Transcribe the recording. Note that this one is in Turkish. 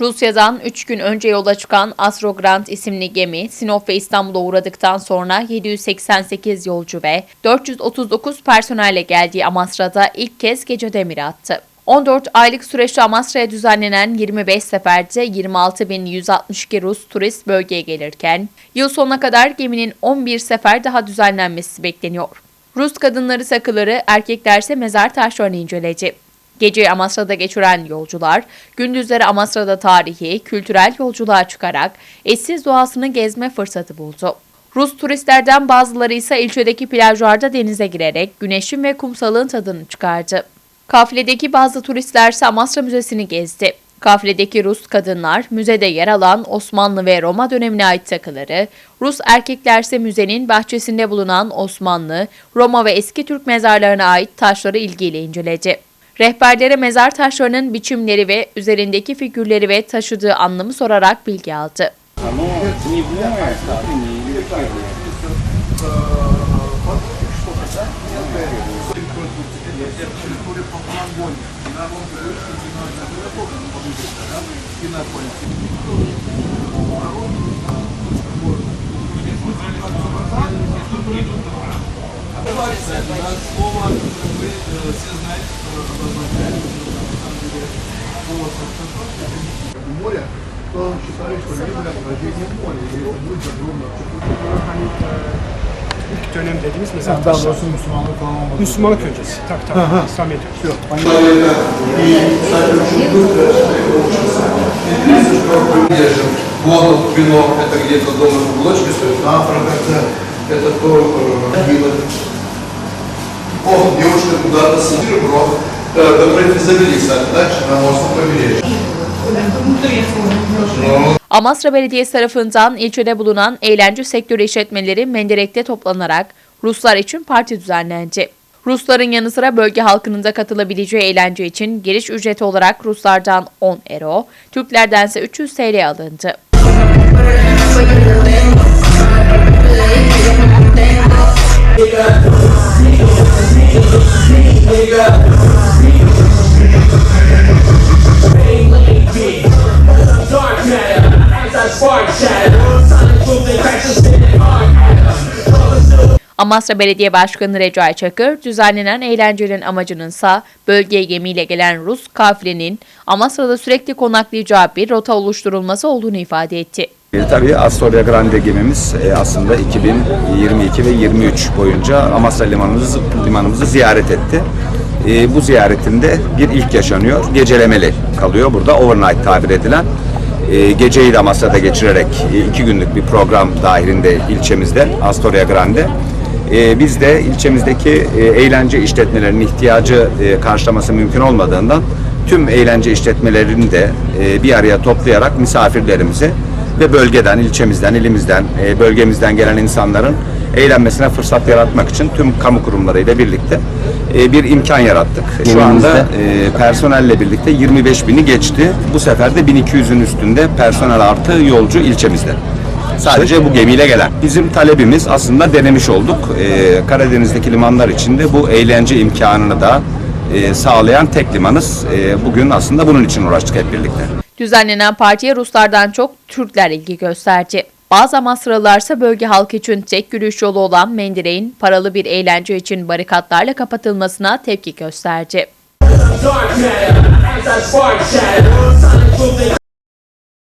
Rusya'dan 3 gün önce yola çıkan Astrogrand isimli gemi Sinop ve İstanbul'a uğradıktan sonra 788 yolcu ve 439 personelle geldiği Amasra'da ilk kez gece demir attı. 14 aylık süreçte Amasra'ya düzenlenen 25 seferde 26.162 Rus turist bölgeye gelirken, yıl sonuna kadar geminin 11 sefer daha düzenlenmesi bekleniyor. Rus kadınları sakıları, erkeklerse mezar taşlarını inceledi. Geceyi Amasra'da geçiren yolcular, gündüzleri Amasra'da tarihi, kültürel yolculuğa çıkarak eşsiz doğasını gezme fırsatı buldu. Rus turistlerden bazıları ise ilçedeki plajlarda denize girerek güneşin ve kumsalın tadını çıkardı. Kafiledeki bazı turistler ise Amasra Müzesi'ni gezdi. Kafiledeki Rus kadınlar müzede yer alan Osmanlı ve Roma dönemine ait takıları, Rus erkekler ise müzenin bahçesinde bulunan Osmanlı, Roma ve eski Türk mezarlarına ait taşları ilgiyle inceledi. Rehberlere mezar taşlarının biçimleri ve üzerindeki figürleri ve taşıdığı anlamı sorarak bilgi aldı. Давай, слово вы все знаете, что обозначает море, то считаю, что мир для рождения моря, и это будет огромное. İlk dönem dediğimiz mezar taşları. Daha doğrusu Müslümanlık falan olmadı. Müslümanlık öncesi. Tak tak. Aha. İslamiyet öncesi. Воду, вино, это где-то дома в углочке стоит. Африка, да. Это то э, вило. О, девушка куда-то с ребро. Э, Добрый завелись, а дальше на мостном побережье. Ну, Amasra Belediyesi tarafından ilçede bulunan eğlence sektörü işletmeleri Menderek'te toplanarak Ruslar için parti düzenlendi. Rusların yanı sıra bölge halkının da katılabileceği eğlence için giriş ücreti olarak Ruslardan 10 euro, Türklerdense 300 TL alındı. Amasra Belediye Başkanı Recai Çakır, düzenlenen eğlencenin amacınınsa bölgeye gemiyle gelen Rus kafilenin Amasra'da sürekli konaklayacağı bir rota oluşturulması olduğunu ifade etti. Tabii Astoria Grande gemimiz e, aslında 2022 ve 23 boyunca Amasra limanımızı, limanımızı ziyaret etti. E, bu ziyaretinde bir ilk yaşanıyor. Gecelemeli kalıyor burada overnight tabir edilen. E, geceyi de Amasra'da geçirerek iki günlük bir program dahilinde ilçemizde Astoria Grande. E, biz de ilçemizdeki e, eğlence işletmelerinin ihtiyacı e, karşılaması mümkün olmadığından tüm eğlence işletmelerini de e, bir araya toplayarak misafirlerimizi ve bölgeden, ilçemizden, ilimizden, e, bölgemizden gelen insanların eğlenmesine fırsat yaratmak için tüm kamu kurumlarıyla birlikte e, bir imkan yarattık. Şu anda e, personelle birlikte 25 bini geçti. Bu sefer de 1200'ün üstünde personel artı yolcu ilçemizde. Sadece bu gemiyle gelen. Bizim talebimiz aslında denemiş olduk. E, Karadeniz'deki limanlar içinde bu eğlence imkanını da e, sağlayan tek limanız. E, bugün aslında bunun için uğraştık hep birlikte. Düzenlenen partiye Ruslardan çok Türkler ilgi gösterdi. Bazı Amasralılarsa bölge halkı için tek yürüyüş yolu olan Mendireğin paralı bir eğlence için barikatlarla kapatılmasına tepki gösterdi.